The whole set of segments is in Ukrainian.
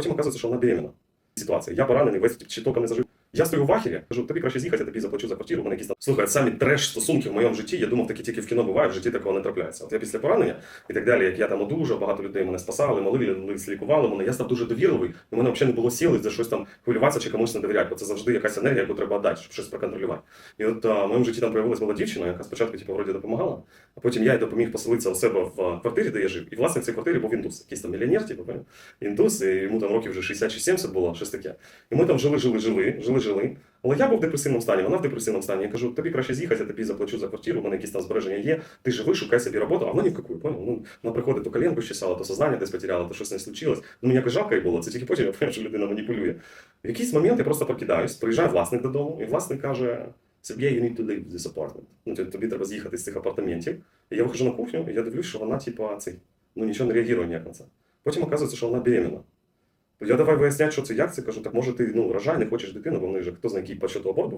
Потім оказується, що вона беременна. Ситуація. Я поранений, весь щиток не зажив. Я стою в ахері, кажу, тобі краще з'їхати, я тобі заплачу за квартиру. У мене якісь слухай, самі треш стосунки в моєму житті. Я думав, такі тільки в кіно буває, в житті такого не трапляється. От я після поранення і так далі, як я там одужав, багато людей мене спасали, молили, лікували мене. Я став дуже довірливий. І мене взагалі не було сили за щось там хвилюватися чи комусь не довіряти, бо це завжди якась енергія, яку треба дати, щоб щось проконтролювати. І от а, в моєму житті там появилась була дівчина, яка спочатку типу, вроді допомагала, а потім я їй допоміг поселитися у себе в квартирі, де я жив. І власне в цій квартирі був індус, якийсь там мільйонер, типу, індус, і йому там років вже 60 чи 70 було, щось таке. І ми там жили, жили, жили, жили, жили. Але я був в депресивному стані, вона в депресивному стані. Я кажу, тобі краще з'їхати, я тобі заплачу за квартиру, у мене якісь там збереження є. Ти живи, шукай собі роботу, а вона ні в яку, поняв? Ну, вона приходить, то коленку щесала, то сознання десь потеряла, то щось не случилось. Ну, мені якось жалко їй було, це тільки потім я поняв, що людина маніпулює. В якийсь момент я просто прокидаюсь, приїжджає власник додому, і власник каже: Сергій, you need to leave this apartment. Ну, тобі- треба з'їхати з цих апартаментів. І я виходжу на кухню, і я дивлюсь, що вона, типа, цей, ну нічого не реагує ніяк на це. Потім оказується, що вона беременна. Я давай виясняти, що це як це. Кажу, так може ти ну, рожай, не хочеш дитину, бо в них же хто знає, який по счету аборт?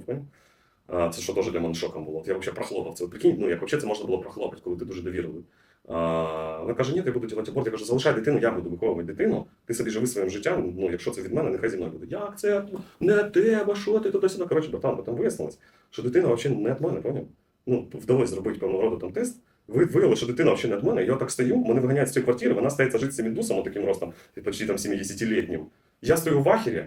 А, це що теж для мене шоком було. Я взагалі прохлопав це. Прикинь, ну як взагалі це можна було прохлопати, коли ти дуже довірливий. А, вона каже, ні, я буду робити аборт. Я кажу, залишай дитину, я буду виховувати дитину, ти собі живи своїм життям, ну якщо це від мене, нехай зі мною буде. Як це? Не тебе, що ти туди сюди? Коротше, братан, потім вияснилось, що дитина взагалі не від мене, поняв? Ну, вдалося зробити певного роду там тест. Ви виявили, що дитина взагалі не від мене. Я так стою, мене виганяють з цієї квартири, вона стається жити з цим індусом, таким ростом, почти там 70-літнім. Я стою в ахері,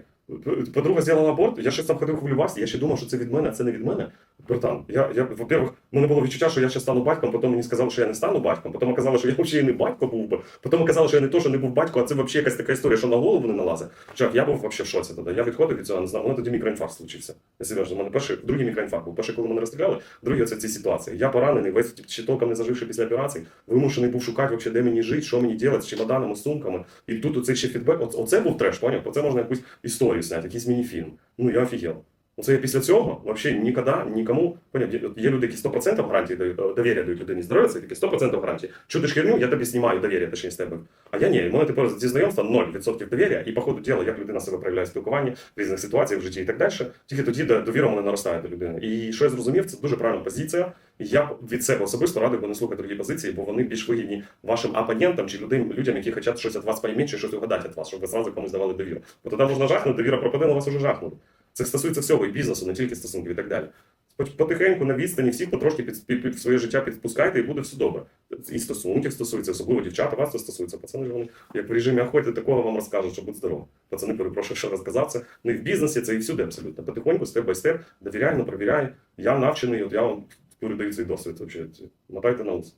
подруга зробила аборт, я щось там ходив хвилювався, я ще думав, що це від мене, а це не від мене. Братан, я, я во-первых, в мене було відчуття, що я ще стану батьком, потім мені сказали, що я не стану батьком, потім оказалося, що я взагалі не батько був би, потім оказалося, що я не то, що не був батько, а це взагалі якась така історія, що на голову не налазить. Чак, я був взагалі в шоці тоді. Я відходив від цього, не знав, у мене тоді мікроінфаркт случився. Я серйозно, у мене перший, другий мікроінфаркт був. Перший, коли мене розстріляли, другий оце в цій ситуації. Я поранений, весь ще толком не заживши після операції, вимушений був шукати, взагалі, де мені жити, що мені робити з чемоданами, сумками. І тут оцей ще фідбек, оце, оце був треш, поняв? Про це можна якусь історію зняти, якийсь мініфільм. Ну я офігел. Оце я після цього взагалі ніколи, нікому, є, люди, які 100% гарантії е, довір'я дають людині здоров'я, це такі 100% гарантії. Чудиш херню, я тобі знімаю довір'я, точніше з тебе. А я ні, у мене тепер зі знайомства 0% довір'я, і по ходу діла, як людина себе проявляє в в різних ситуаціях в житті і так далі. Тільки тоді довіра мене наростає до людини. І що я зрозумів, це дуже правильна позиція. Я від себе особисто радив би не слухати другі позиції, бо вони більш вигідні вашим опонентам чи людям, людям, які хочуть щось від вас поймати, чи щось угадати від вас, щоб ви зразу комусь давали довіру. Бо тоді можна жахнути, довіра пропаде, на вас уже жахнули. Це стосується всього і бізнесу, не тільки стосунків і так далі. Потихеньку на відстані всіх потрошки під, під, під своє життя підпускайте, і буде все добре. І стосунків стосується, особливо дівчата, вас це стосується. Пацани ж вони, як в режимі охоти, такого вам розкажуть, що будь здоровим. Пацани, перепрошую, що розказав це. Ну в бізнесі це і всюди абсолютно. Потихоньку, степ бай степ, довіряй, не провіряй. Я навчений, от я вам передаю цей досвід. Мотайте на ус.